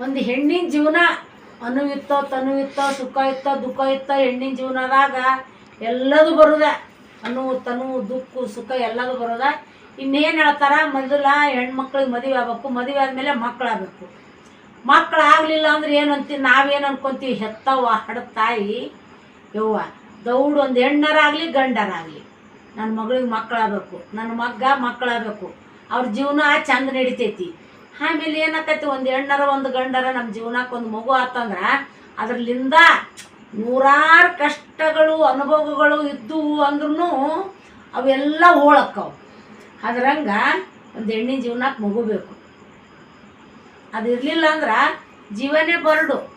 ಒಂದು ಹೆಣ್ಣಿನ ಜೀವನ ಅನುವಿತ್ತೋ ತನುವಿತ್ತೋ ಸುಖ ಇತ್ತೋ ದುಃಖ ಇತ್ತೋ ಹೆಣ್ಣಿನ ಜೀವನದಾಗ ಎಲ್ಲದು ಬರುದ. ಅನು ತನು ದುಃಖ ಸುಖ ಎಲ್ಲದು ಬರೋದ. ಇನ್ನೇನು ಹೇಳ್ತಾರ? ಮೊದಲ, ಹೆಣ್ಮಕ್ಳಿಗೆ ಮದುವೆ ಆಗ್ಬೇಕು. ಮದುವೆ ಆದಮೇಲೆ ಮಕ್ಕಳಾಗಬೇಕು ಮಕ್ಕಳು ಆಗಲಿಲ್ಲ ಅಂದ್ರೆ ಏನು ಅಂತೀವಿ ನಾವೇನು ಅನ್ಕೊಂತೀವಿ? ಹೆತ್ತವ ಹಡ ತಾಯಿ ಯವ್ವ, ದೌಡ್ ಒಂದು ಹೆಣ್ಣರಾಗಲಿ, ಗಂಡರಾಗಲಿ. ನನ್ನ ಮಗಳಿಗೆ ಮಕ್ಕಳಾಗಬೇಕು ನನ್ನ ಮಗ್ಗ ಮಕ್ಕಳಾಗಬೇಕು ಅವ್ರ ಜೀವನ ಚಂದ ನಡಿತೈತಿ. ಆಮೇಲೆ ಏನಾಕೈತಿ? ಒಂದು ಹೆಣ್ಣರ, ಒಂದು ಗಂಡರ ನಮ್ಮ ಜೀವನಕ್ಕೆ ಒಂದು ಮಗು ಆತಂದ್ರೆ, ಅದ್ರಲಿಂದ ನೂರಾರು ಕಷ್ಟಗಳು, ಅನುಭವಗಳು ಇದ್ದವು ಅಂದ್ರೂ ಅವೆಲ್ಲ ಹೋಳಕ್ಕವು. ಅದ್ರಂಗೆ ಒಂದು ಹೆಣ್ಣಿನ ಜೀವನಕ್ಕೆ ಮಗು ಬೇಕು. ಅದು ಇರಲಿಲ್ಲ ಅಂದ್ರೆ ಜೀವನೇ ಬರಡು.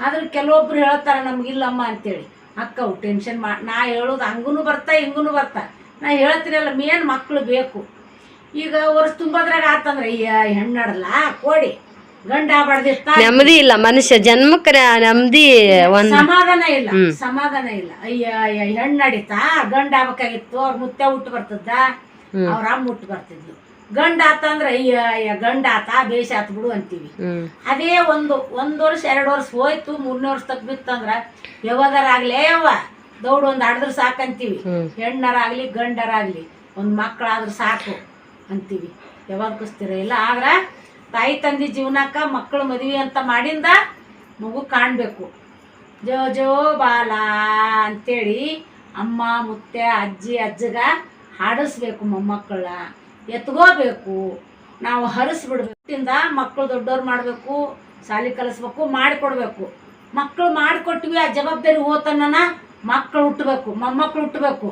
ಆದ್ರೆ ಕೆಲವೊಬ್ರು ಹೇಳ್ತಾರೆ, ನಮಗಿಲ್ಲಮ್ಮ ಅಂತೇಳಿ. ಅಕ್ಕವು ಟೆನ್ಷನ್ ಮಾ ನಾ ಹೇಳೋದು ಹಂಗೂ ಬರ್ತಾ ಹಿಂಗೂ ಬರ್ತಾ. ನಾ ಹೇಳ್ತೀನಲ್ಲ, ಮೇನ್ ಮಕ್ಕಳು ಬೇಕು. ಈಗ ವರ್ಷ ತುಂಬದ್ರಾಗ ಆತಂದ್ರೆ, ಅಯ್ಯ ಹೆಣ್ಣಾಡಲ್ಲ ಕೋಡಿ. ಗಂಡ ನೆಮ್ಮದಿ ಇಲ್ಲ ಮನುಷ್ಯ ಜನ್ಮಕ್ಕೆ ನೆಮ್ಮದಿ ಒಂದ್ ಸಮಾಧಾನ ಇಲ್ಲ ಸಮಾಧಾನ ಇಲ್ಲ. ಅಯ್ಯ ಅಯ್ಯ ಹೆಣ್ಣು ನಡೀತಾ ಗಂಡ ಆಗ್ಬೇಕಾಗಿತ್ತು ಅವ್ರ ಮುತ್ತೆ ಹುಟ್ಟು ಬರ್ತದ ಅವ್ರ ಅಮ್ಮ ಹುಟ್ಟು ಬರ್ತಿದ್ಲು. ಗಂಡ ಆತಂದ್ರೆ ಅಯ್ಯ ಅಯ್ಯ ಗಂಡ ಆತ ಬೇಷ ಆತ್ ಬಿಡು ಅಂತೀವಿ. ಅದೇ ಒಂದು ಒಂದು ವರ್ಷ ಎರಡು ವರ್ಷ ಹೋಯ್ತು ಮೂರನೇ ವರ್ಷ ತಗ್ ಬಿತ್ತಂದ್ರ ಯಾವದರಾಗ್ಲೇ ಯವ್ವ ದೌಡ್ ಒಂದು ಹಡ್ದ್ರ ಸಾಕಂತೀವಿ ಹೆಣ್ಣರಾಗ್ಲಿ ಗಂಡರಾಗ್ಲಿ ಒಂದ್ ಮಕ್ಕಳಾದ್ರೂ ಸಾಕು ಅಂತೀವಿ. ಯಾವಾಗ ಕುಸ್ತಿರ ಇಲ್ಲ ಆದ್ರೆ ತಾಯಿ ತಂದೆ ಜೀವನಕ್ಕ ಮಕ್ಕಳು ಮದುವೆ ಅಂತ ಮಾಡಿಂದ ಮಗು ಕಾಣಬೇಕು. ಜೋ ಜೋ ಬಾಲ ಅಂತೇಳಿ ಅಮ್ಮ, ಮುತ್ತೆ, ಅಜ್ಜಿ, ಅಜ್ಜಗ ಹಾಡಿಸ್ಬೇಕು ಮೊಮ್ಮಕ್ಕಳ. ಎತ್ಕೋಬೇಕು ನಾವು ಹರಿಸ್ಬಿಡ್ಬೇಕಿಂದ ಮಕ್ಕಳು ದೊಡ್ಡವ್ರು ಮಾಡಬೇಕು, ಶಾಲೆ ಕಲಿಸ್ಬೇಕು, ಮಾಡಿಕೊಡ್ಬೇಕು. ಮಕ್ಕಳು ಮಾಡಿಕೊಟ್ವಿ ಆ ಜವಾಬ್ದಾರಿ ಹೋತನ ಮಕ್ಕಳು ಹುಟ್ಟಬೇಕು ಮೊಮ್ಮಕ್ಕಳು ಹುಟ್ಟಬೇಕು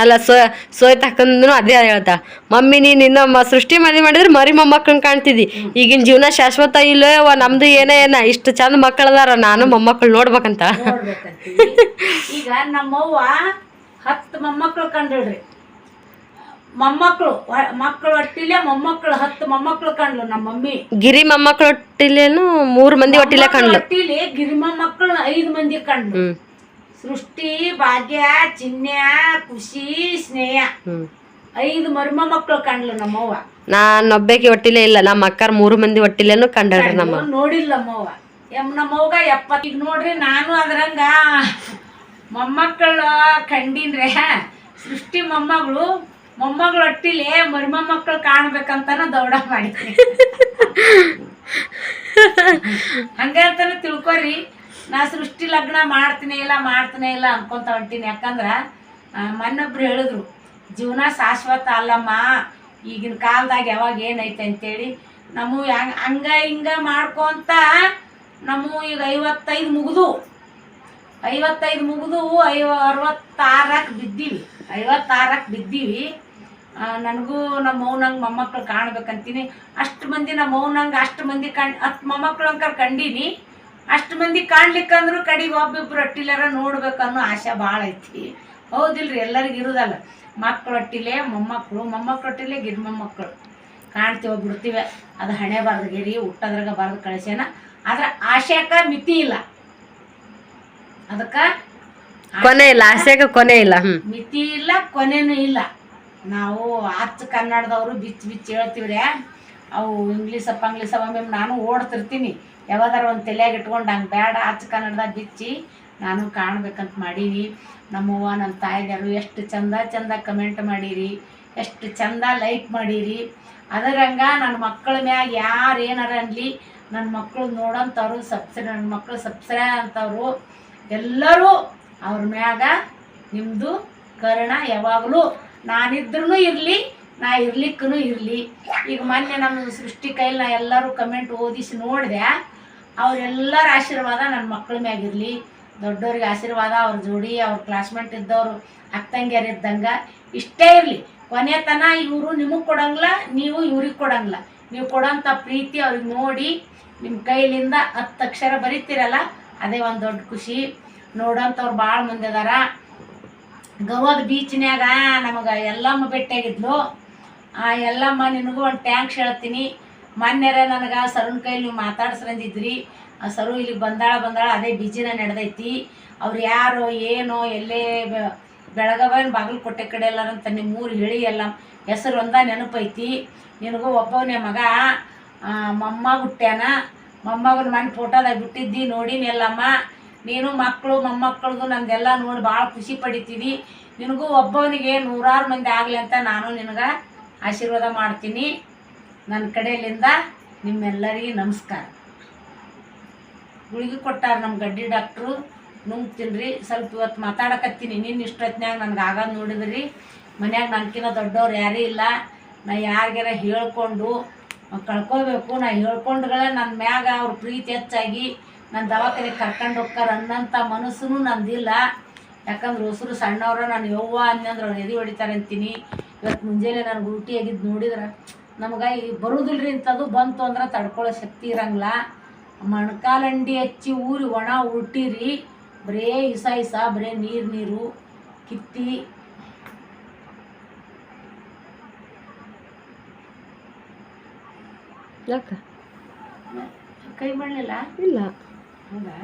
ಅಲ್ಲ ಸೋ ಸೋಯ್ತ ಹಾಕಂದ್ರು ಅದೇ ಹೇಳ್ತಾ ಮಮ್ಮಿ ನೀನ್ ಇನ್ನ ಸೃಷ್ಟಿ ಮನೆ ಮಾಡಿದ್ರೆ ಮರಿ ಮೊಮ್ಮಕ್ಕಳನ್ನ ಕಾಣ್ತಿದ್ದಿ. ಈಗಿನ ಜೀವನ ಶಾಶ್ವತ ಇಲ್ಲೋ ಅವ ನಮ್ದು ಏನೋ ಏನ ಇಷ್ಟು ಚಂದ ಮಕ್ಕಳದಾರ ನಾನು ಮೊಮ್ಮಕ್ಕಳು ನೋಡ್ಬೇಕಂತ. ಈಗ ನಮ್ಮವ್ವ ಹತ್ತು ಮೊಮ್ಮಕ್ಕಳು ಕಂಡ್ರಿ ಮೊಮ್ಮಕ್ಕಳು ಮಕ್ಕಳು ಒಟ್ಟಿಲೆ ಮೊಮ್ಮಕ್ಕಳು ಹತ್ತು ಮೊಮ್ಮಕ್ಕಳು ಕಂಡ್ಲು ನಮ್ಮ ಮಮ್ಮಿ. ಗಿರಿ ಮೊಮ್ಮಕ್ಕಳು ಒಟ್ಟಿಲೇನು ಮೂರು ಮಂದಿ ಒಟ್ಟಿಲೆ ಕಂಡ್ಲು ಒಟ್ಟಿಲಿ ಗಿರಿಮ ಮಕ್ಕಳು ಐದು ಮಂದಿ ಕಂಡ್ಲು ಸೃಷ್ಟಿ ಭಾಗ್ಯ ಚಿಹ್ನೆ ಖುಷಿ ಸ್ನೇಹ. ಐದು ಮರ್ಮ ಮಕ್ಕಳು ಕಂಡ್ಲು ನಮ್ಮವ್ವ. ನಾನ್ ಒಬ್ಬೇಕಿ ಒಟ್ಟಿಲೆ ಇಲ್ಲ ನಮ್ಮ ಅಕ್ಕಾರ ಮೂರು ಮಂದಿ ಒಟ್ಟಿಲೇನು ಕಂಡಳ್ರಿ ನಮ್ಮ ನೋಡಿಲ್ಲ ನಮ್ಮವ್ವ. ಎಂ ನಮ್ಮವ್ಗ ಎಪ್ಪತ್ತ ಈಗ ನೋಡ್ರಿ ನಾನು ಅದ್ರಂಗ ಮೊಮ್ಮಕ್ಕಳು ಕಂಡಿನ್ರೆ. ಸೃಷ್ಟಿ ಮೊಮ್ಮಗಳು ಮೊಮ್ಮಗಳು ಒಟ್ಟಿಲೆ ಮರ್ಮ ಮಕ್ಕಳು ಕಾಣ್ಬೇಕಂತನ ದೌಡ ಮಾಡಿದ್ರಿ ಹಂಗಂತಾನ ತಿಳ್ಕೊರಿ. ನಾ ಸೃಷ್ಟಿ ಲಗ್ನ ಮಾಡ್ತೀನಿ ಇಲ್ಲ ಮಾಡ್ತೀನಿ ಇಲ್ಲ ಅನ್ಕೊಂತ ಹೊಂಟೀನಿ. ಯಾಕಂದ್ರೆ ಮನ್ನೊಬ್ರು ಹೇಳಿದ್ರು, ಜೀವನ ಶಾಶ್ವತ ಅಲ್ಲಮ್ಮ. ಈಗಿನ ಕಾಲದಾಗ ಯಾವಾಗ ಏನೈತೆ ಅಂತೇಳಿ. ನಮ್ಮ ಹಂಗ ಹಂಗ ಮಾಡ್ಕೊಂತ ನಮ್ಮ ಈಗ ಐವತ್ತೈದು ಮುಗಿದು ಐವತ್ತೈದು ಮುಗಿದು ಐವ ಅರವತ್ತಾರಕ್ಕೆ ಬಿದ್ದೀವಿ. ಐವತ್ತಾರಕ್ಕೆ ಬಿದ್ದೀವಿ. ನನಗೂ ನಮ್ಮ ಮೌನಂಗೆ ಮೊಮ್ಮಕ್ಕಳು ಕಾಣ್ಬೇಕಂತೀನಿ. ಅಷ್ಟು ಮಂದಿ ನಮ್ಮ ಮೌನಂಗೆ ಅಷ್ಟು ಮಂದಿ ಕಣ್ ಹತ್ತು ಮೊಮ್ಮಕ್ಳು ಅಂಕರ್ ಕಂಡೀನಿ. ಅಷ್ಟು ಮಂದಿ ಕಾಣ್ಲಿಕ್ಕಂದ್ರು ಕಡೆಗೆ ಒಬ್ಬಿಬ್ರು ನೋಡ್ಬೇಕು ನೋಡ್ಬೇಕನ್ನೋ ಆಸೆ ಭಾಳ ಐತಿ. ಹೌದಿಲ್ರಿ ಎಲ್ಲರಿಗೂ ಇರೋದಲ್ಲ. ಮಕ್ಕಳು ಒಟ್ಟಿಲೆ ಮೊಮ್ಮಕ್ಕಳು ಮೊಮ್ಮಕ್ಕಳು ಒಟ್ಟಿಲೆ ಗಿಡ ಮೊಮ್ಮಕ್ಕಳು ಕಾಣ್ತೀವಿ ಬಿಡ್ತೀವಿ ಅದು ಹಣೆ ಬಾರ್ದು ಗಿರಿ ಹುಟ್ಟದ್ರಾಗ ಬಾರ್ದು ಕಳಿಸ್ಯಾನ ಆದ್ರೆ ಆಶೆಕ ಮಿತಿ ಇಲ್ಲ. ಅದಕ್ಕೆ ಕೊನೆ ಇಲ್ಲ ಆಸೆಗ ಕೊನೆ ಇಲ್ಲ ಮಿತಿ ಇಲ್ಲ ಕೊನೆನೂ ಇಲ್ಲ. ನಾವು ಅಚ್ಚ ಕನ್ನಡದವರು ಬಿಚ್ಚಿ ಬಿಚ್ಚಿ ಹೇಳ್ತೀವ್ರೆ. ಅವು ಇಂಗ್ಲೀಷ ಪಂಗ್ಲೀಷ ಒಮ್ಮೆ ನಾನು ಓಡ್ತಿರ್ತೀನಿ. ಯಾವಾಗಾರ ಒಂದು ತಲೆಯಾಗ ಇಟ್ಕೊಂಡು ಹಂಗೆ ಬೇಡ ಆಚ ಕನ್ನಡದಾಗ ಬಿಚ್ಚಿ ನಾನು ಕಾಣ್ಬೇಕಂತ ಮಾಡೀನಿ. ನಮ್ಮವ್ವ ನನ್ನ ತಾಯಿದಾರು ಎಷ್ಟು ಚಂದ ಚಂದ ಕಮೆಂಟ್ ಮಾಡೀರಿ, ಎಷ್ಟು ಚಂದ ಲೈಕ್ ಮಾಡೀರಿ. ಅದರಂಗ ನನ್ನ ಮಕ್ಕಳ ಮ್ಯಾಗ ಯಾರು ಏನಾರ ಅನ್ಲಿ ನನ್ನ ಮಕ್ಕಳು ನೋಡೋಂಥವ್ರು ಸಬ್ಸ್ ನನ್ನ ಮಕ್ಕಳು ಸಬ್ಸ್ಕ್ರೈ ಅಂತವ್ರು ಎಲ್ಲರೂ ಅವ್ರ ಮ್ಯಾಗ ನಿಮ್ಮದು ಕರ್ಣ ಯಾವಾಗಲೂ. ನಾನಿದ್ರೂ ಇರಲಿ ನಾ ಇರ್ಲಿಕ್ಕೂ ಇರಲಿ. ಈಗ ಮೊನ್ನೆ ನಮ್ಮ ಸೃಷ್ಟಿ ಕೈಲಿ ನಾ ಎಲ್ಲರೂ ಕಮೆಂಟ್ ಓದಿಸಿ ನೋಡಿದೆ ಅವರೆಲ್ಲರ ಆಶೀರ್ವಾದ ನನ್ನ ಮಕ್ಕಳ ಮ್ಯಾಗಿರಲಿ ದೊಡ್ಡವ್ರಿಗೆ ಆಶೀರ್ವಾದ, ಅವ್ರ ಜೋಡಿ, ಅವ್ರ ಕ್ಲಾಸ್ಮೇಟ್ ಇದ್ದವರು, ಅಕ್ಕಂಗ್ಯಾರ ಇದ್ದಂಗೆ ಇಷ್ಟೇ ಇರಲಿ. ಕೊನೆ ತನ ಇವರು ನಿಮಗೆ ಕೊಡಂಗಿಲ್ಲ ನೀವು ಇವ್ರಿಗೆ ಕೊಡಂಗಿಲ್ಲ ನೀವು ಕೊಡೋಂಥ ಪ್ರೀತಿ ಅವ್ರಿಗೆ ನೋಡಿ ನಿಮ್ಮ ಕೈಲಿಂದ ಹತ್ತು ಅಕ್ಷರ ಬರೀತೀರಲ್ಲ, ಅದೇ ಒಂದು ದೊಡ್ಡ ಖುಷಿ. ನೋಡೋಂಥವ್ರು ಭಾಳ ಮಂದಿ ಅದಾರ. ಗವಾದ ಬೀಚ್ನ್ಯಾಗ ನಮಗೆ ಎಲ್ಲಮ್ಮ ಭೇಟಿಯಾಗಿದ್ಲು. ಆ, ಎಲ್ಲಮ್ಮ, ನಿನಗೂ ಒಂದು ಟ್ಯಾಂಕ್ಸ್ ಹೇಳ್ತೀನಿ. ಮೊನ್ನೆರ ನನಗೆ ಸರುನ್ ಕೈಲಿ ನೀವು ಮಾತಾಡ್ಸ್ರಂದಿದ್ರಿ. ಆ, ಸರು ಇಲ್ಲಿ ಬಂದಾಳ ಬಂದಾಳ ಅದೇ ಬಿಜಿನ ನಡೆದೈತಿ. ಅವ್ರು ಯಾರು, ಏನೋ, ಎಲ್ಲೇ ಬೆಳಗವನ್ ಕೊಟ್ಟೆ ಕಡೆ ಎಲ್ಲ ಅಂತ ನಿಮ್ಮ ಊರು ಹೇಳಿ ಎಲ್ಲ ಹೆಸರು ಒಂದ ನೆನಪೈತಿ. ನಿನಗೂ ಒಬ್ಬವನೇ ಮಗ ಮೊಮ್ಮ ಹುಟ್ಟ್ಯಾನ. ಮೊಮ್ಮಗನ ಮನೆ ಫೋಟೋದಾಗ ಬಿಟ್ಟಿದ್ದಿ ನೋಡಿನಿ ಎಲ್ಲಮ್ಮ. ನೀನು ಮಕ್ಕಳು ಮೊಮ್ಮಕ್ಕಳದು ನಂದೆಲ್ಲ ನೋಡಿ ಭಾಳ ಖುಷಿ ಪಡಿತೀವಿ. ನಿನಗೂ ಒಬ್ಬವನಿಗೆ ನೂರಾರು ಮಂದಿ ಆಗಲಿ ಅಂತ ನಾನು ನಿನಗೆ ಆಶೀರ್ವಾದ ಮಾಡ್ತೀನಿ. ನನ್ನ ಕಡೆಯಲ್ಲಿಂದ ನಿಮ್ಮೆಲ್ಲರಿಗೆ ನಮಸ್ಕಾರ. ಗುಳಿಗೆ ಕೊಟ್ಟಾರ ನಮ್ಮ ಗಡ್ಡಿ ಡಾಕ್ಟ್ರು. ನುಂಗ್ತೀನಿ ಸ್ವಲ್ಪ ಇವತ್ತು ಮಾತಾಡಕತ್ತೀನಿ. ನಿನ್ನ ಇಷ್ಟೊತ್ತಿನಾಗ ನನಗೆ ಆಗೋದು ನೋಡಿದ್ರಿ. ಮನ್ಯಾಗ ನನಗಿನ್ನ ದೊಡ್ಡವ್ರು ಯಾರೂ ಇಲ್ಲ. ನಾ ಯಾರಿಗಾರ ಹೇಳ್ಕೊಂಡು ಕಳ್ಕೊಬೇಕು ನಾ ಹೇಳ್ಕೊಂಡ್ಗಳೇ ನನ್ನ ಮ್ಯಾಗ ಅವ್ರ ಪ್ರೀತಿ ಹೆಚ್ಚಾಗಿ ನನ್ನ ದವಾಖಾನೆ ಕರ್ಕೊಂಡು ಹೋಗ್ತಾರ ಅನ್ನಂಥ ಮನಸ್ಸು ನಂದಿಲ್ಲ. ಯಾಕಂದ್ರೆ ಹೊಸರು ಸಣ್ಣವ್ರ, ನಾನು ಯವ್ವ ಅನ್ನಂದ್ರೆ ಅವ್ರು ಎದಿ ಹೊಡಿತಾರೆ ಅಂತೀನಿ. ಇವತ್ತು ಮುಂಜಾನೆ ನಾನು ಉಲ್ಟಿ ಆಗಿದ್ದು ನೋಡಿದ್ರೆ ನಮ್ಗೆ ಈ ಬರುದಿಲ್ರಿ ಇಂಥದ್ದು ಬಂತು ಅಂದ್ರೆ ತಡ್ಕೊಳ್ಳೋ ಶಕ್ತಿ ಇರಂಗಿಲ್ಲ. ಮಣ್ಕಾಲಂಡಿ ಹಚ್ಚಿ ಊರಿ ಒಣ ಉಲ್ಟಿರಿ ಬರೇ ಇಸ ಇಸ ಬರೇ ನೀರು ನೀರು ಕಿತ್ತಿ. ಕೈ ಮಾಡಲಿಲ್ಲ? ಇಲ್ಲ. ಹೌದಾ?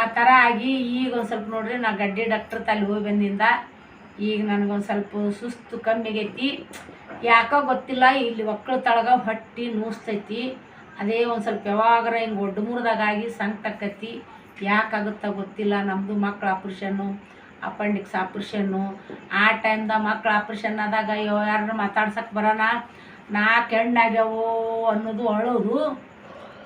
ಆ ಥರ ಆಗಿ ಈಗ ಒಂದು ಸ್ವಲ್ಪ ನೋಡ್ರಿ ನಾ ಗಡ್ಡೆ ಡಾಕ್ಟ್ರ್ ತಲೆ ಹೋಗಿ ಬಂದಿಂದ ಈಗ ನನಗೊಂದು ಸ್ವಲ್ಪ ಸುಸ್ತು ಕಮ್ಮಿಗೈತಿ ಯಾಕೋ ಗೊತ್ತಿಲ್ಲ, ಇಲ್ಲಿ ಒಕ್ಕಳ ತಳಗ ಹೊಟ್ಟಿ ನೂಸ್ತೈತಿ. ಅದೇ ಒಂದು ಸ್ವಲ್ಪ ಯಾವಾಗ್ರ ಹಿಂಗೆ ಒಡ್ಡು ಮುರಿದಾಗಾಗಿ ಸಂಕಟಕ್ಕತಿ ಯಾಕಾಗುತ್ತ ಗೊತ್ತಿಲ್ಲ ನಮ್ಮದು ಮಕ್ಕಳು ಆಪ್ರೇಷನ್ನು, ಅಪೆಂಡಿಕ್ಸ್ ಆಪ್ರೇಷನ್ನು. ಆ ಟೈಮ್ದಾಗ ಮಕ್ಕಳು ಆಪ್ರೇಷನ್ ಆದಾಗ ಯಾರನ್ನ ಮಾತಾಡ್ಸಕ್ಕೆ ಬರೋಣ ನಾಲ್ಕು ಹೆಣ್ಣಾಗ್ಯಾವು ಅನ್ನೋದು ಅಳೋದು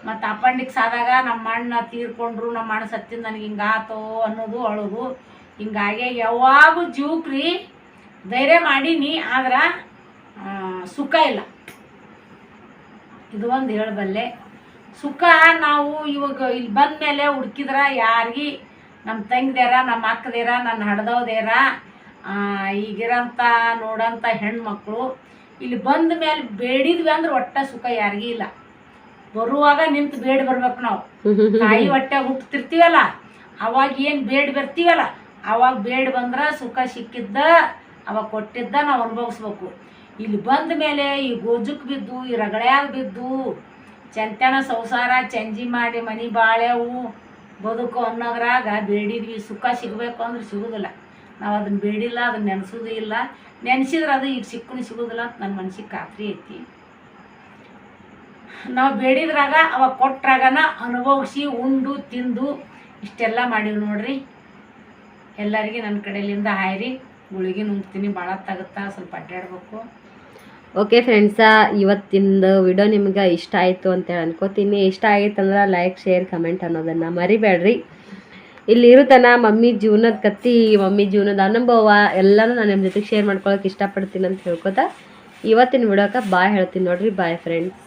ಮತ್ತು ಅಪೆಂಡಿಕ್ಸ್ ಆದಾಗ ನಮ್ಮ ಅಣ್ಣ ತೀರ್ಕೊಂಡ್ರು ನಮ್ಮ ಅಣ್ಣ ಸತ್ತಿಂದ ನನಗೆ ಹಿಂಗಾತೋ ಅನ್ನೋದು ಅಳೋದು ಹಿಂಗಾಗಿ ಯಾವಾಗೂ ಜೀವಕ್ರಿ ಧೈರ್ಯ ಮಾಡೀನಿ ಆದ್ರೆ ಸುಖ ಇಲ್ಲ. ಇದು ಒಂದು ಹೇಳಬಲ್ಲೆ. ಸುಖ ನಾವು ಇವಾಗ ಇಲ್ಲಿ ಬಂದ ಮೇಲೆ ಹುಡ್ಕಿದ್ರ ಯಾರಿಗೆ? ನಮ್ಮ ತಂಗಿದೇರ ನಮ್ಮ ಅಕ್ಕದೇರ ನನ್ನ ಹಡ್ದವ್ದೇರ ಈಗಿರೋಂಥ ನೋಡೋಂಥ ಹೆಣ್ಮಕ್ಳು ಇಲ್ಲಿ ಬಂದ ಮೇಲೆ ಬೇಡಿದ್ವಿ ಅಂದ್ರೆ ಒಟ್ಟ ಸುಖ ಯಾರಿಗೂ ಇಲ್ಲ. ಬರುವಾಗ ನಿಂತು ಬೇಡಿ ಬರ್ಬೇಕು ನಾವು. ತಾಯಿ ಹೊಟ್ಟೆ ಹುಟ್ಟುತ್ತಿರ್ತೀವಲ್ಲ ಅವಾಗ ಏನು ಬೇಡಿ ಬರ್ತೀವಲ್ಲ? ಅವಾಗ ಬೇಡ ಬಂದ್ರೆ ಸುಖ ಸಿಕ್ಕಿದ್ದ, ಅವಾಗ ಕೊಟ್ಟಿದ್ದ ನಾವು ಅನುಭವಿಸ್ಬೇಕು. ಇಲ್ಲಿ ಬಂದ ಮೇಲೆ ಈ ಗೋಜುಕ್ ಬಿದ್ದು, ಈ ರಗಳ್ಯಾಗ ಬಿದ್ದು, ಚಂತನ ಸಂಸಾರ ಚಂಜಿ ಮಾಡಿ ಮನೆ ಬಾಳೆವು ಬದುಕು ಅನ್ನೋದ್ರಾಗ ಬೇಡಿದ್ವಿ ಸುಖ ಸಿಗಬೇಕು ಅಂದ್ರೆ ಸಿಗೋದಿಲ್ಲ. ನಾವು ಅದನ್ನ ಬೇಡಿಲ್ಲ ಅದನ್ನ ನೆನೆಸೋದು ಇಲ್ಲ. ನೆನೆಸಿದ್ರೆ ಅದು ಈಗ ಸಿಕ್ಕು ಸಿಗೋದಿಲ್ಲ ಅಂತ ನನ್ನ ಮನ್ಸಿಗೆ ಖಾತ್ರಿ ಐತಿ. ನಾವು ಬೇಡಿದ್ರಾಗ ಅವಾಗ ಕೊಟ್ರಾಗನ ಅನುಭವಿಸಿ, ಉಂಡು, ತಿಂದು ಇಷ್ಟೆಲ್ಲ ಮಾಡೀವಿ ನೋಡ್ರಿ. ಎಲ್ಲರಿಗೆ ನನ್ನ ಕಡೆಯಿಂದ ಹಾಯ್ರಿ. ಗುಳಿಗೆ ನುಂಗ್ತೀನಿ, ಭಾಳ ತಗುತ್ತಾ ಸ್ವಲ್ಪ ಅಡ್ಡಾಡ್ಬೇಕು ಓಕೆ ಫ್ರೆಂಡ್ಸ ಇವತ್ತಿಂದು ವಿಡಿಯೋ ನಿಮ್ಗೆ ಇಷ್ಟ ಆಯಿತು ಅಂತೇಳಿ ಅನ್ಕೋತೀನಿ. ಇಷ್ಟ ಆಗೈತಂದ್ರೆ ಲೈಕ್ ಶೇರ್ ಕಮೆಂಟ್ ಅನ್ನೋದನ್ನು ಮರಿಬೇಡ್ರಿ. ಇಲ್ಲಿ ಇರುತ್ತನ ಮಮ್ಮಿ ಜೀವನದ ಕತ್ತಿ, ಮಮ್ಮಿ ಜೀವನದ ಅನುಭವ, ಎಲ್ಲನೂ ನಾನು ನಿಮ್ಮ ಜೊತೆಗೆ ಶೇರ್ ಮಾಡ್ಕೊಳಕ್ಕೆ ಇಷ್ಟಪಡ್ತೀನಿ ಅಂತ ಹೇಳ್ಕೊತಾ ಇವತ್ತಿನ ವಿಡಿಯೋಕ್ಕೆ ಬಾಯ್ ಹೇಳ್ತೀನಿ ನೋಡ್ರಿ. Bye friends